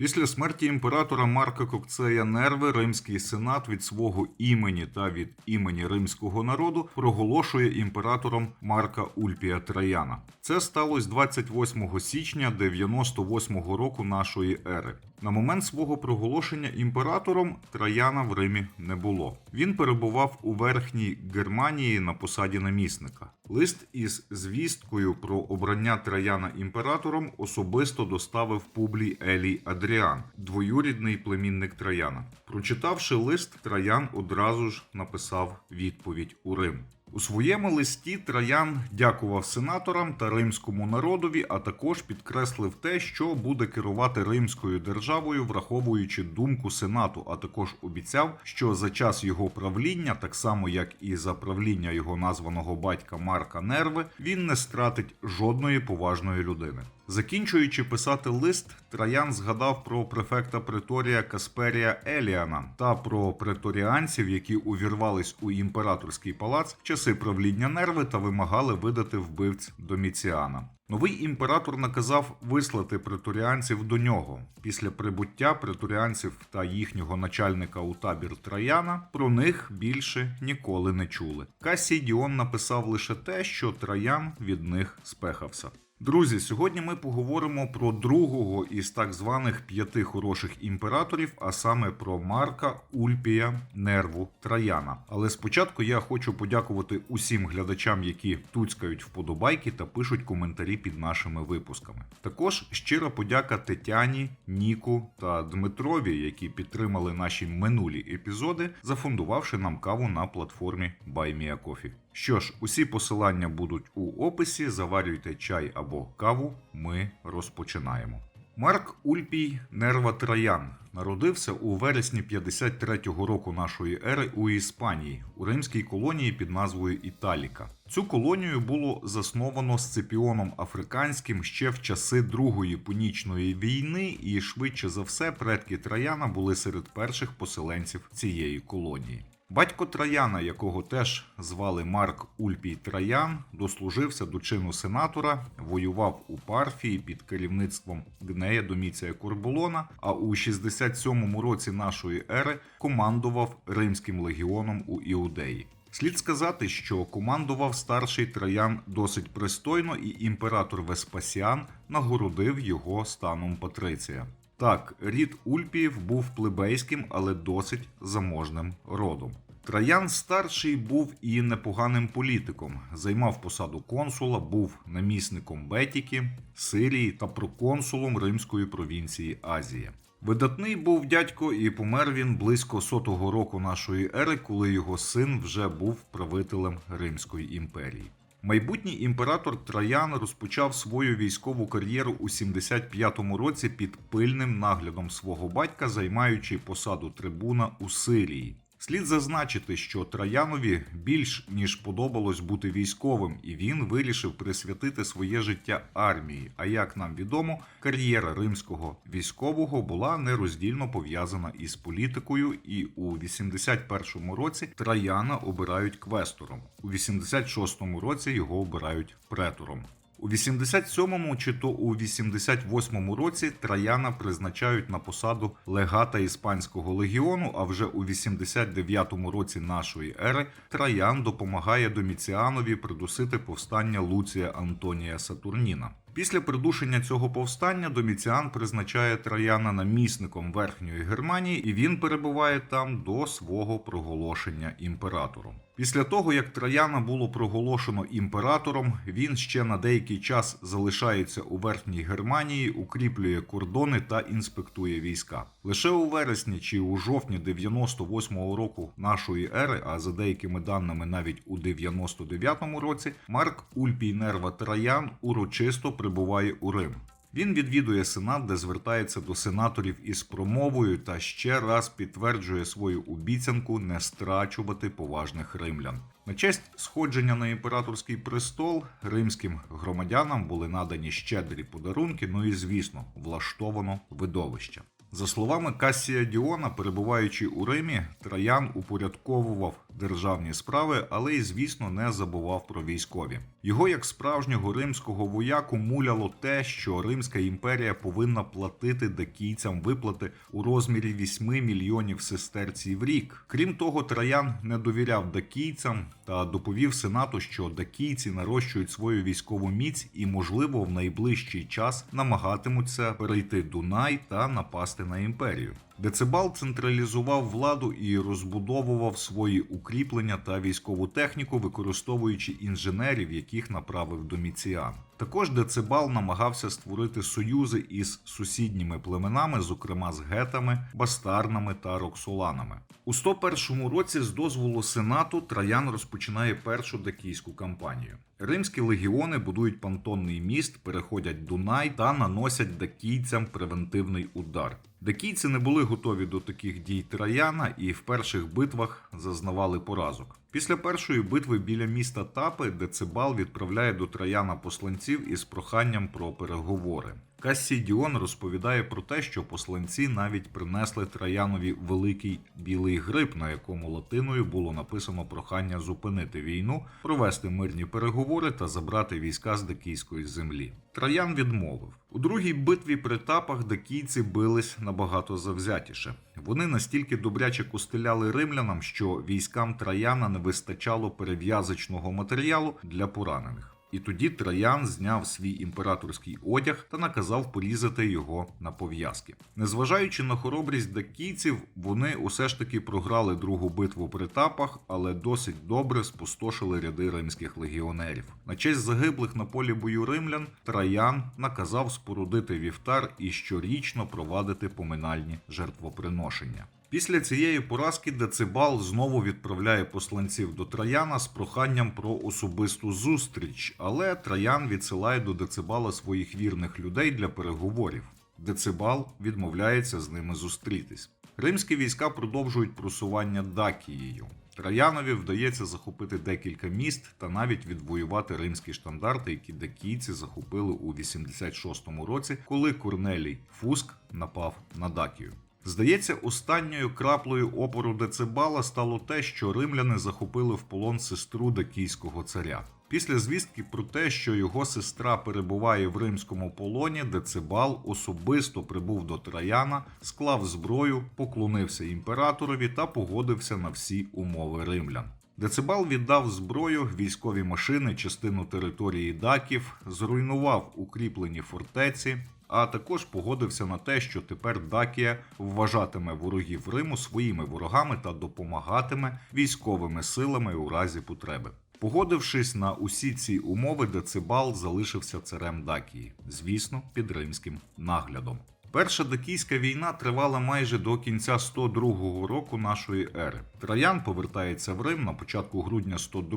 Після смерті імператора Марка Кокцея Нерви Римський сенат від свого імені та від імені римського народу проголошує імператором Марка Ульпія Траяна. Це сталося 28 січня 98 року нашої ери. На момент свого проголошення імператором Траяна в Римі не було. Він перебував у верхній Германії на посаді намісника. Лист із звісткою про обрання Траяна імператором особисто доставив Публій Елій Адріан, двоюрідний племінник Траяна. Прочитавши лист, Траян одразу ж написав відповідь у Рим. У своєму листі Траян дякував сенаторам та римському народові, а також підкреслив те, що буде керувати римською державою, враховуючи думку сенату, а також обіцяв, що за час його правління, так само як і за правління його названого батька Марка Нерви, він не стратить жодної поважної людини. Закінчуючи писати лист, Траян згадав про префекта Преторія Касперія Еліана та про преторіанців, які увірвались у імператорський палац в часи правління нерви та вимагали видати вбивць Доміціана. Новий імператор наказав вислати преторіанців до нього. Після прибуття преторіанців та їхнього начальника у табір Траяна про них більше ніколи не чули. Касій Діон написав лише те, що Траян від них спехався. Друзі, сьогодні ми поговоримо про другого із так званих п'яти хороших імператорів, а саме про Марка Ульпія Нерву Траяна. Але спочатку я хочу подякувати усім глядачам, які туцькають вподобайки та пишуть коментарі під нашими випусками. Також щира подяка Тетяні, Ніку та Дмитрові, які підтримали наші минулі епізоди, зафондувавши нам каву на платформі BuyMeACoffee. Що ж, усі посилання будуть у описі. Заварюйте чай або каву. Ми розпочинаємо. Марк Ульпій Нерва Траян народився у вересні 53-го року нашої ери у Іспанії у римській колонії під назвою Італіка. Цю колонію було засновано Сципіоном Африканським ще в часи Другої Пунічної війни, і швидше за все предки Траяна були серед перших поселенців цієї колонії. Батько Траяна, якого теж звали Марк Ульпій Траян, дослужився до чину сенатора, воював у Парфії під керівництвом Гнея Доміція Корбулона, а у 67-му році нашої ери командував Римським легіоном у Іудеї. Слід сказати, що командував старший Траян досить пристойно, і імператор Веспасіан нагородив його станом патриція. Так, рід Ульпіїв був плебейським, але досить заможним родом. Траян старший був і непоганим політиком, займав посаду консула, був намісником Бетіки, Сирії та проконсулом римської провінції Азія. Видатний був дядько, і помер він близько сотого року нашої ери, коли його син вже був правителем Римської імперії. Майбутній імператор Траян розпочав свою військову кар'єру у 75-му році під пильним наглядом свого батька, займаючи посаду трибуна у Сирії. Слід зазначити, що Траянові більш ніж подобалось бути військовим, і він вирішив присвятити своє життя армії. А як нам відомо, кар'єра римського військового була нероздільно пов'язана із політикою, і у 81-му році Траяна обирають квестором, у 86-му році його обирають претором. У 87-му чи то у 88-му році Траяна призначають на посаду легата іспанського легіону. А вже у 89-му році нашої ери Траян допомагає Доміціанові придусити повстання Луція Антонія Сатурніна. Після придушення цього повстання Доміціан призначає Траяна намісником Верхньої Германії, і він перебуває там до свого проголошення імператором. Після того, як Траяна було проголошено імператором, він ще на деякий час залишається у Верхній Германії, укріплює кордони та інспектує війська. Лише у вересні чи у жовтні 98-го року нашої ери, а за деякими даними навіть у 99-му році, Марк Ульпій Нерва Траян урочисто прибуває у Рим. Він відвідує сенат, де звертається до сенаторів із промовою та ще раз підтверджує свою обіцянку не страчувати поважних римлян. На честь сходження на імператорський престол римським громадянам були надані щедрі подарунки. Ну і звісно, влаштовано видовище. За словами Касія Діона, перебуваючи у Римі, Траян упорядковував державні справи, але й, звісно, не забував про військові. Його, як справжнього римського вояку, муляло те, що Римська імперія повинна платити дакійцям виплати у розмірі 8 мільйонів сестерцій в рік. Крім того, Траян не довіряв дакійцям та доповів сенату, що дакійці нарощують свою військову міць і, можливо, в найближчий час намагатимуться перейти Дунай та напасти на імперію. Децибал централізував владу і розбудовував свої укріплення та військову техніку, використовуючи інженерів, яких направив Доміціан. Також Децибал намагався створити союзи із сусідніми племенами, зокрема з гетами, бастарнами та роксоланами. У 101 році з дозволу сенату Траян розпочинає першу дакійську кампанію. Римські легіони будують понтонний міст, переходять Дунай та наносять дакійцям превентивний удар. Дакійці не були готові до таких дій Траяна і в перших битвах зазнавали поразок. Після першої битви біля міста Тапи Децибал відправляє до Траяна посланців із проханням про переговори. Кассідіон розповідає про те, що посланці навіть принесли Траянові великий білий гриб, на якому латиною було написано прохання зупинити війну, провести мирні переговори та забрати війська з дакійської землі. Траян відмовив. У другій битві при тапах дакійці бились набагато завзятіше. Вони настільки добряче костеляли римлянам, що військам Траяна не вистачало перев'язочного матеріалу для поранених. І тоді Траян зняв свій імператорський одяг та наказав порізати його на пов'язки. Незважаючи на хоробрість дакійців, вони усе ж таки програли другу битву при тапах, але досить добре спустошили ряди римських легіонерів. На честь загиблих на полі бою римлян Траян наказав спорудити вівтар і щорічно провадити поминальні жертвоприношення. Після цієї поразки Децибал знову відправляє посланців до Траяна з проханням про особисту зустріч, але Траян відсилає до Децибала своїх вірних людей для переговорів. Децибал відмовляється з ними зустрітись. Римські війська продовжують просування Дакією. Траянові вдається захопити декілька міст та навіть відвоювати римські штандарти, які дакійці захопили у 86-му році, коли Корнелій Фуск напав на Дакію. Здається, останньою краплею опору Децибала стало те, що римляни захопили в полон сестру дакійського царя. Після звістки про те, що його сестра перебуває в римському полоні, Децибал особисто прибув до Траяна, склав зброю, поклонився імператорові та погодився на всі умови римлян. Децибал віддав зброю, військові машини, частину території даків, зруйнував укріплені фортеці, а також погодився на те, що тепер Дакія вважатиме ворогів Риму своїми ворогами та допомагатиме військовими силами у разі потреби. Погодившись на усі ці умови, Децибал залишився царем Дакії, звісно, під римським наглядом. Перша дакійська війна тривала майже до кінця 102 року нашої ери. Траян повертається в Рим на початку грудня 102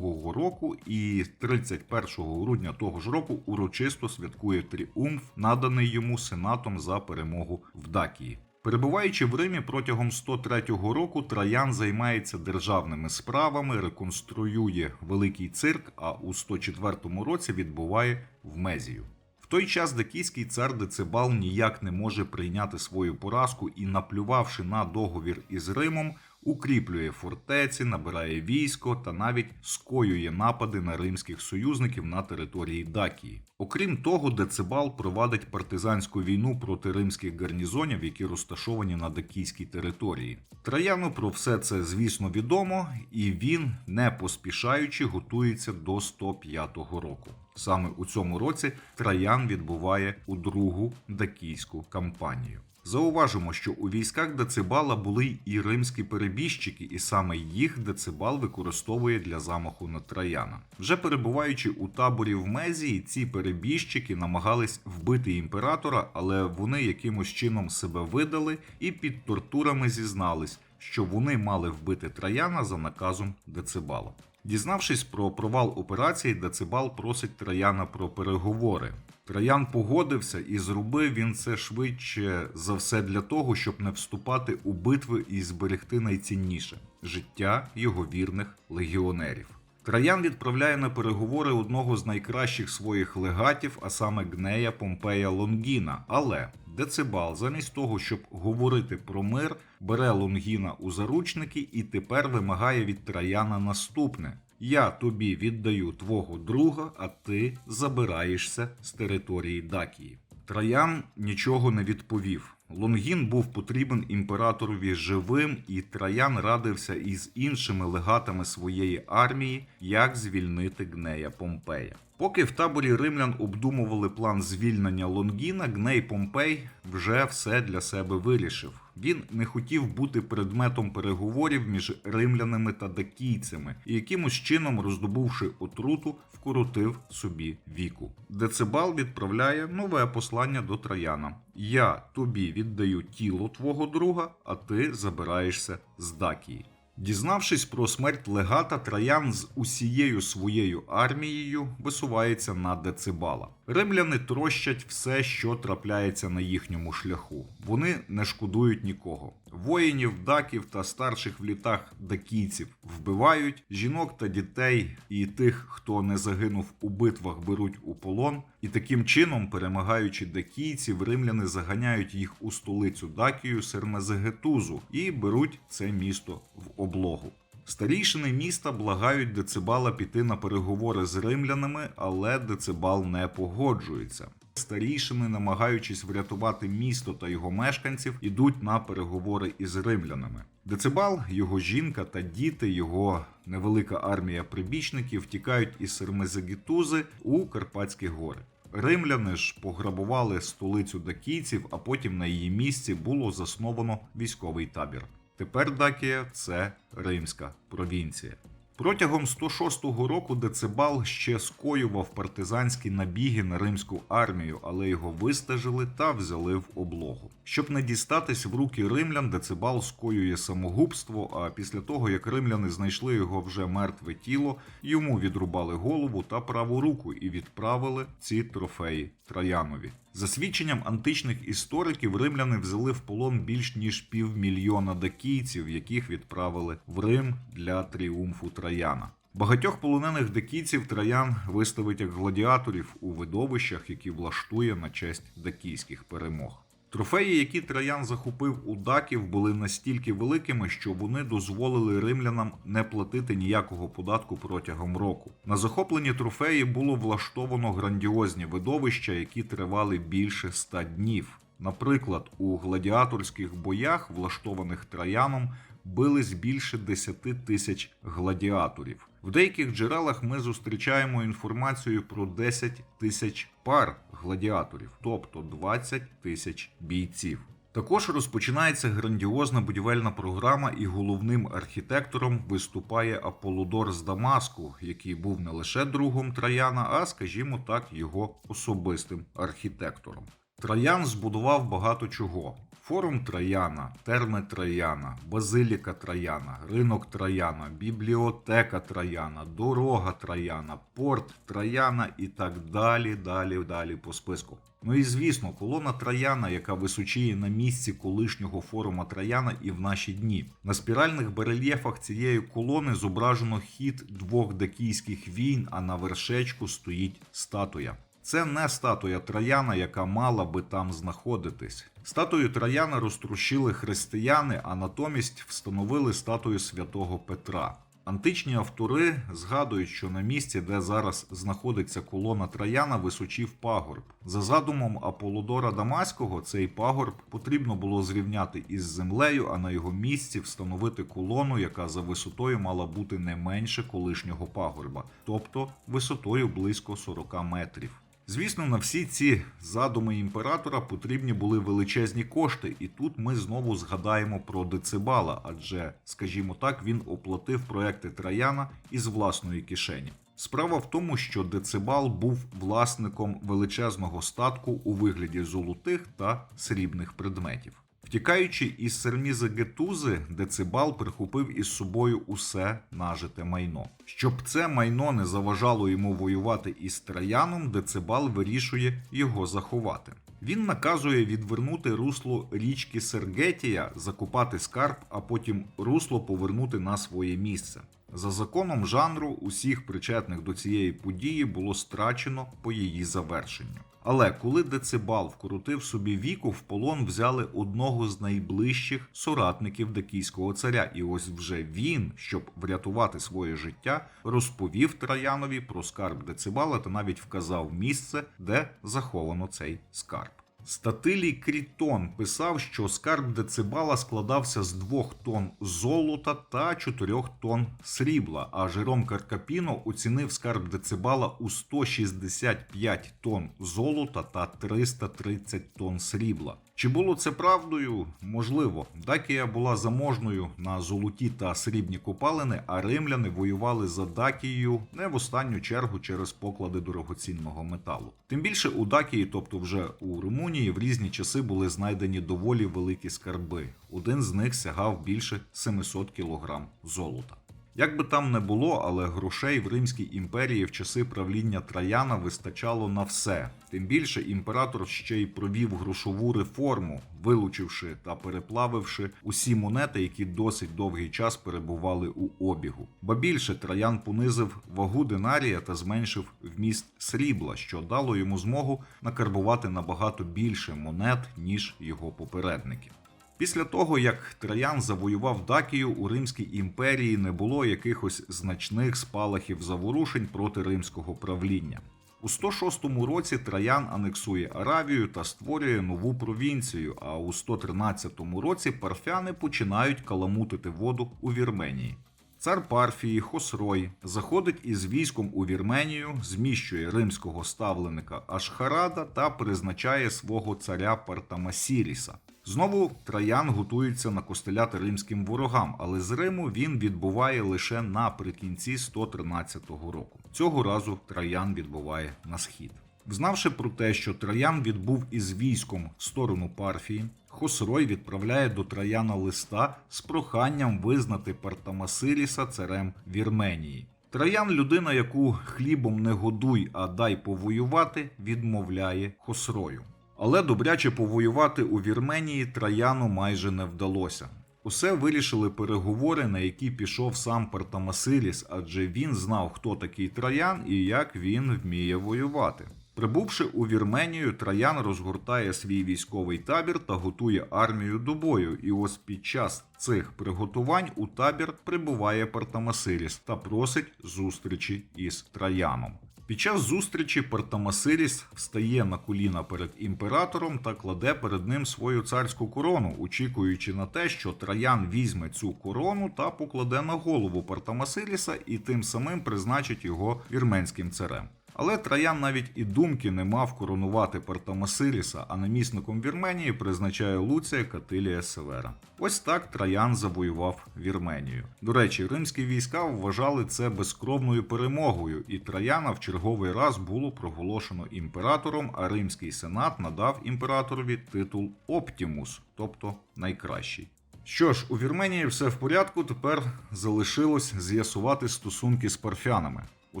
року, і 31 грудня того ж року урочисто святкує тріумф, наданий йому сенатом за перемогу в Дакії. Перебуваючи в Римі протягом 103 року, Траян займається державними справами, реконструює великий цирк, а у 104 році відбуває в Мезію. Той час дакійський цар Децибал ніяк не може прийняти свою поразку і, наплювавши на договір із Римом, укріплює фортеці, набирає військо та навіть скоює напади на римських союзників на території Дакії. Окрім того, Децибал провадить партизанську війну проти римських гарнізонів, які розташовані на дакійській території. Траяну про все це, звісно, відомо, і він, не поспішаючи, готується до 105 року. Саме у цьому році Траян відбуває у другу дакійську кампанію. Зауважимо, що у військах Децибала були і римські перебіжчики, і саме їх Децибал використовує для замаху на Траяна. Вже перебуваючи у таборі в Мезії, ці перебіжчики намагались вбити імператора, але вони якимось чином себе видали і під тортурами зізнались, що вони мали вбити Траяна за наказом Децибала. Дізнавшись про провал операції, Децибал просить Траяна про переговори. Траян погодився і зробив він це швидше за все для того, щоб не вступати у битви і зберегти найцінніше життя його вірних легіонерів. Траян відправляє на переговори одного з найкращих своїх легатів, а саме Гнея Помпея Лонгіна. Але Децибал, замість того, щоб говорити про мир, бере Лонгіна у заручники і тепер вимагає від Траяна наступне: Я тобі віддаю твого друга, а ти забираєшся з території Дакії. Траян нічого не відповів. Лонгін був потрібен імператорові живим, і Траян радився із іншими легатами своєї армії, як звільнити Гнея Помпея. Поки в таборі римлян обдумували план звільнення Лонгіна, Гней Помпей вже все для себе вирішив. Він не хотів бути предметом переговорів між римлянами та дакійцями, і якимось чином, роздобувши отруту, вкоротив собі віку. Децибал відправляє нове послання до Траяна: Я тобі віддаю тіло твого друга, а ти забираєшся з Дакії. Дізнавшись про смерть легата, Траян з усією своєю армією висувається на Децибала. Римляни трощать все, що трапляється на їхньому шляху. Вони не шкодують нікого. Воїнів, даків та старших в літах дакійців вбивають, жінок та дітей і тих, хто не загинув у битвах, беруть у полон. І таким чином, перемагаючи дакійців, римляни заганяють їх у столицю Дакію Сермезегетузу і беруть це місто в облогу. Старійшини міста благають Децибала піти на переговори з римлянами, але Децибал не погоджується. Старійшини, намагаючись врятувати місто та його мешканців, ідуть на переговори із римлянами. Децибал, його жінка та діти, його невелика армія прибічників тікають із Сермезегетузи у Карпатські гори. Римляни ж пограбували столицю дакійців, а потім на її місці було засновано військовий табір. Тепер Дакія це римська провінція. Протягом 106 року Децибал ще скоював партизанські набіги на римську армію, але його вистежили та взяли в облогу. Щоб не дістатись в руки римлян, Децибал скоює самогубство. А після того, як римляни знайшли його вже мертве тіло, йому відрубали голову та праву руку і відправили ці трофеї Траянові. За свідченням античних істориків, римляни взяли в полон більш ніж півмільйона дакійців, яких відправили в Рим для тріумфу Траяна. Багатьох полонених дакійців Траян виставить як гладіаторів у видовищах, які влаштує на честь дакійських перемог. Трофеї, які Траян захопив у даків, були настільки великими, що вони дозволили римлянам не платити ніякого податку протягом року. На захоплені трофеї було влаштовано грандіозні видовища, які тривали більше ста днів. Наприклад, у гладіаторських боях, влаштованих Траяном, бились більше 10 тисяч гладіаторів. В деяких джерелах ми зустрічаємо інформацію про 10 тисяч пар гладіаторів, тобто 20 тисяч бійців. Також розпочинається грандіозна будівельна програма, і головним архітектором виступає Аполлодор з Дамаску, який був не лише другом Траяна, а, скажімо так, його особистим архітектором. Траян збудував багато чого: форум Траяна, терми Траяна, базиліка Траяна, ринок Траяна, бібліотека Траяна, дорога Траяна, порт Траяна і так далі, далі, далі по списку. Ну і звісно, колона Траяна, яка височіє на місці колишнього форума Траяна і в наші дні. На спіральних барельєфах цієї колони зображено хід двох дакійських війн, а на вершечку стоїть статуя. Це не статуя Траяна, яка мала би там знаходитись. Статую Траяна розтрощили християни, а натомість встановили статую святого Петра. Античні автори згадують, що на місці, де зараз знаходиться колона Траяна, височів пагорб. За задумом Аполлодора Дамаського, цей пагорб потрібно було зрівняти із землею, а на його місці встановити колону, яка за висотою мала бути не менше колишнього пагорба, тобто висотою близько 40 метрів. Звісно, на всі ці задуми імператора потрібні були величезні кошти, і тут ми знову згадаємо про Децибала, адже, скажімо так, він оплатив проекти Траяна із власної кишені. Справа в тому, що Децибал був власником величезного статку у вигляді золотих та срібних предметів. Втікаючи із Сермізи Гетузи, Децибал прихопив із собою усе нажите майно. Щоб це майно не заважало йому воювати із Траяном, Децибал вирішує його заховати. Він наказує відвернути русло річки Сергетія, закопати скарб, а потім русло повернути на своє місце. За законом жанру, усіх причетних до цієї події було страчено по її завершенню. Але коли Децибал вкрутив собі віку, в полон взяли одного з найближчих соратників дакійського царя, і ось вже він, щоб врятувати своє життя, розповів Траянові про скарб Децибала та навіть вказав місце, де заховано цей скарб. Статилій Крітон писав, що скарб Децибала складався з двох тонн золота та чотирьох тонн срібла. А Жером Каркапіно оцінив скарб Децибала у 165 тонн золота та 330 тонн срібла. Чи було це правдою? Можливо, Дакія була заможною на золоті та срібні копалини, а римляни воювали за Дакією не в останню чергу через поклади дорогоцінного металу. Тим більше у Дакії, тобто вже у Румунії, в різні часи були знайдені доволі великі скарби. Один з них сягав більше 700 кілограм золота. Як би там не було, але грошей в Римській імперії в часи правління Траяна вистачало на все. Тим більше імператор ще й провів грошову реформу, вилучивши та переплавивши усі монети, які досить довгий час перебували у обігу. Ба більше Траян понизив вагу динарія та зменшив вміст срібла, що дало йому змогу накарбувати набагато більше монет, ніж його попередники. Після того, як Траян завоював Дакію, у Римській імперії не було якихось значних спалахів заворушень проти римського правління. У 106 році Траян анексує Аравію та створює нову провінцію. А у 113 році парфяни починають каламутити воду у Вірменії. Цар Парфії Хосрой заходить із військом у Вірменію, зміщує римського ставленика Ашхарада та призначає свого царя Партамасіріса. Знову Траян готується накостеляти римським ворогам, але з Риму він відбуває лише наприкінці 113 року. Цього разу Траян відбуває на схід. Знавши про те, що Траян відбув із військом в сторону Парфії, Хосрой відправляє до Траяна листа з проханням визнати Партамасиріса царем Вірменії. Траян, людина, яку хлібом не годуй, а дай повоювати, відмовляє Хосрою. Але добряче повоювати у Вірменії Траяну майже не вдалося. Усе вирішили переговори, на які пішов сам Партамасиліс, адже він знав, хто такий Траян і як він вміє воювати. Прибувши у Вірменію, Траян розгортає свій військовий табір та готує армію до бою. І ось під час цих приготувань у табір прибуває Партамасиліс та просить зустрічі із Траяном. Під час зустрічі Партамасиріс встає на коліна перед імператором та кладе перед ним свою царську корону, очікуючи на те, що Траян візьме цю корону та покладе на голову Партамасиріса і тим самим призначить його вірменським царем. Але Траян навіть і думки не мав коронувати Партамасиріса, а намісником Вірменії призначає Луція Катилія Севера. Ось так Траян завоював Вірменію. До речі, римські війська вважали це безкровною перемогою, і Траяна в черговий раз було проголошено імператором, а римський сенат надав імператорові титул Оптімус, тобто найкращий. Що ж, у Вірменії все в порядку. Тепер залишилось з'ясувати стосунки з парфянами. У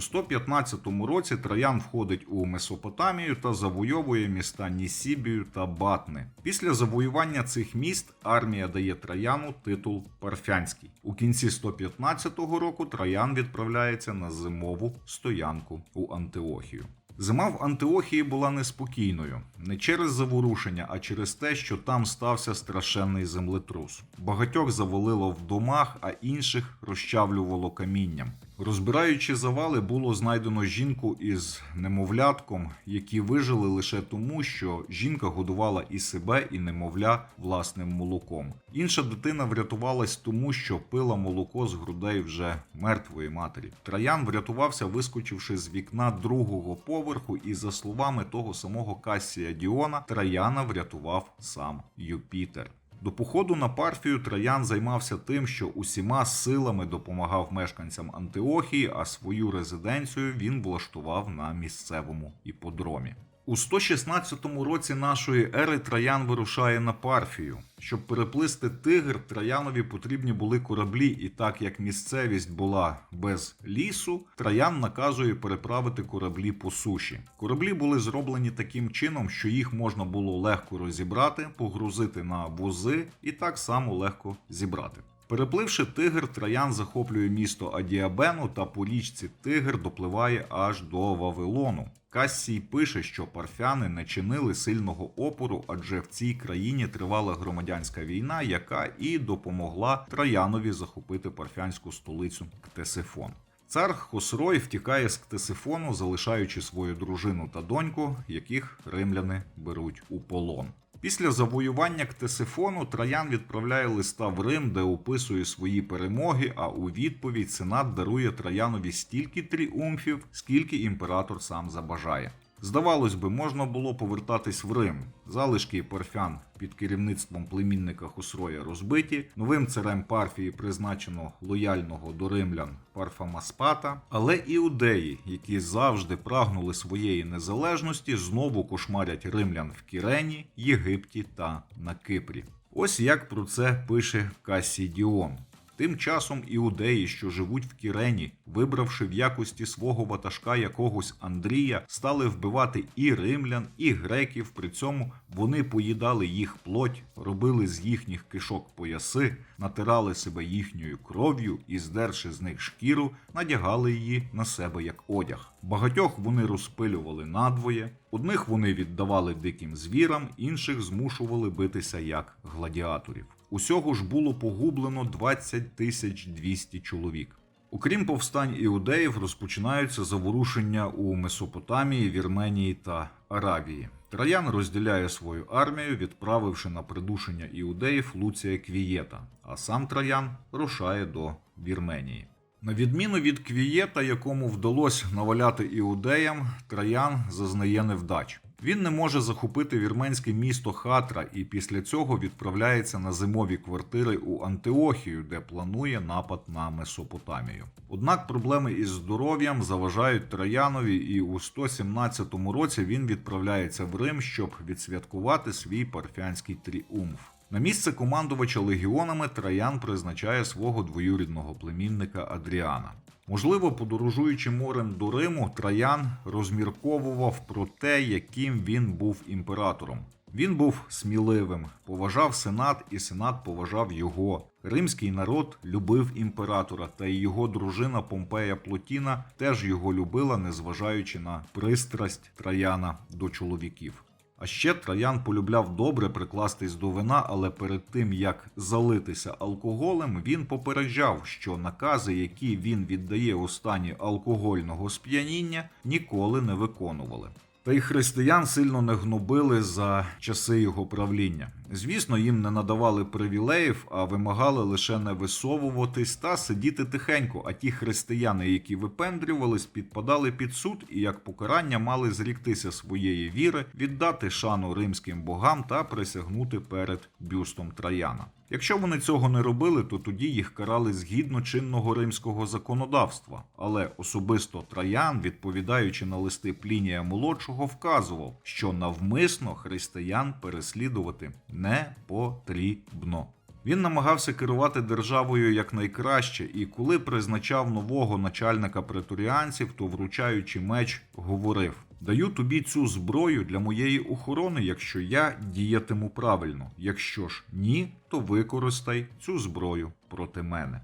115 році Троян входить у Месопотамію та завойовує міста Нісібію та Батни. Після завоювання цих міст армія дає Трояну титул Парфянський. У кінці 115 року Троян відправляється на зимову стоянку у Антиохію. Зима в Антиохії була неспокійною не через заворушення, а через те, що там стався страшенний землетрус. Багатьох завалило в домах, а інших розчавлювало камінням. Розбираючи завали, було знайдено жінку із немовлятком, які вижили лише тому, що жінка годувала і себе, і немовля власним молоком. Інша дитина врятувалась тому, що пила молоко з грудей вже мертвої матері. Траян врятувався, вискочивши з вікна другого поверху, і за словами того самого Касія Діона, Траяна врятував сам Юпітер. До походу на Парфію Траян займався тим, що усіма силами допомагав мешканцям Антиохії, а свою резиденцію він влаштував на місцевому іподромі. У 116 році нашої ери Траян вирушає на Парфію. Щоб переплисти тигр, Траянові потрібні були кораблі, і так як місцевість була без лісу, Траян наказує переправити кораблі по суші. Кораблі були зроблені таким чином, що їх можна було легко розібрати, погрузити на вози і так само легко зібрати. Перепливши Тигр, Траян захоплює місто Адіабену та по річці Тигр допливає аж до Вавилону. Кассій пише, що парфяни не чинили сильного опору, адже в цій країні тривала громадянська війна, яка і допомогла Траянові захопити парфянську столицю Ктесифон. Цар Хосрой втікає з Ктесифону, залишаючи свою дружину та доньку, яких римляни беруть у полон. Після завоювання Ктесифону Траян відправляє листа в Рим, де описує свої перемоги. А у відповідь Сенат дарує Траянові стільки тріумфів, скільки імператор сам забажає. Здавалось би, можна було повертатись в Рим. Залишки парфян під керівництвом племінника Хосроя розбиті. Новим царем Парфії призначено лояльного до римлян Парфамаспата. Але іудеї, які завжди прагнули своєї незалежності, знову кошмарять римлян в Кірені, Єгипті та на Кипрі. Ось як про це пише Касій Діон. Тим часом іудеї, що живуть в Кірені, вибравши в якості свого ватажка якогось Андрія, стали вбивати і римлян, і греків. При цьому вони поїдали їх плоть, робили з їхніх кишок пояси, натирали себе їхньою кров'ю і, здерши з них шкіру, надягали її на себе як одяг. Багатьох вони розпилювали надвоє. Одних вони віддавали диким звірам, інших змушували битися як гладіаторів. Усього ж було погублено 20 тисяч 200 чоловік. Окрім повстань іудеїв, розпочинаються заворушення у Месопотамії, Вірменії та Аравії. Траян розділяє свою армію, відправивши на придушення іудеїв Луція Квієта, а сам Траян рушає до Вірменії. На відміну від Квієта, якому вдалося наваляти іудеям, Траян зазнає невдач. Він не може захопити вірменське місто Хатра і після цього відправляється на зимові квартири у Антиохію, де планує напад на Месопотамію. Однак проблеми із здоров'ям заважають Траянові, і у 117 році він відправляється в Рим, щоб відсвяткувати свій парфянський тріумф. На місце командувача легіонами Траян призначає свого двоюрідного племінника Адріана. Можливо, подорожуючи морем до Риму, Траян розмірковував про те, яким він був імператором. Він був сміливим, поважав сенат, і сенат поважав його. Римський народ любив імператора, та й його дружина Помпея Плотіна теж його любила, незважаючи на пристрасть Траяна до чоловіків. А ще Траян полюбляв добре прикластись до вина, але перед тим як залитися алкоголем, він попереджав, що накази, які він віддає у стані алкогольного сп'яніння, ніколи не виконували. Та й християн сильно не гнобили за часи його правління. Звісно, їм не надавали привілеїв, а вимагали лише не висовуватись та сидіти тихенько. А ті християни, які випендрювались, підпадали під суд і як покарання мали зріктися своєї віри, віддати шану римським богам та присягнути перед бюстом Траяна. Якщо вони цього не робили, то тоді їх карали згідно чинного римського законодавства. Але особисто Траян, відповідаючи на листи Плінія молодшого, вказував, що навмисно християн переслідувати не потрібно. Він намагався керувати державою якнайкраще, і коли призначав нового начальника преторіанців, то вручаючи меч, говорив: Даю тобі цю зброю для моєї охорони, якщо я діятиму правильно. Якщо ж ні, то використай цю зброю проти мене.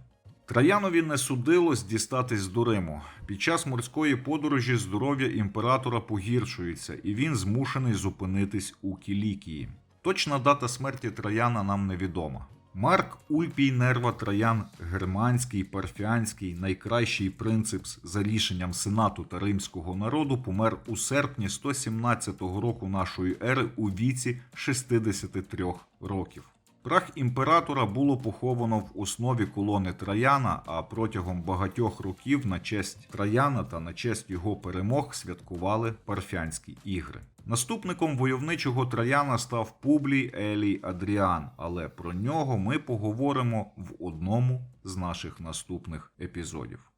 Траянові не судилось дістатись до Риму. Під час морської подорожі здоров'я імператора погіршується, і він змушений зупинитись у Кілікії. Точна дата смерті Траяна нам невідома. Марк Ульпій Нерва Траян, германський, парфянський, найкращий принципс за рішенням Сенату та римського народу, помер у серпні 117 року нашої ери у віці 63 років. Прах імператора було поховано в основі колони Траяна, а протягом багатьох років на честь Траяна та на честь його перемог святкували парфянські ігри. Наступником войовничого Траяна став Публій Елій Адріан, але про нього ми поговоримо в одному з наших наступних епізодів.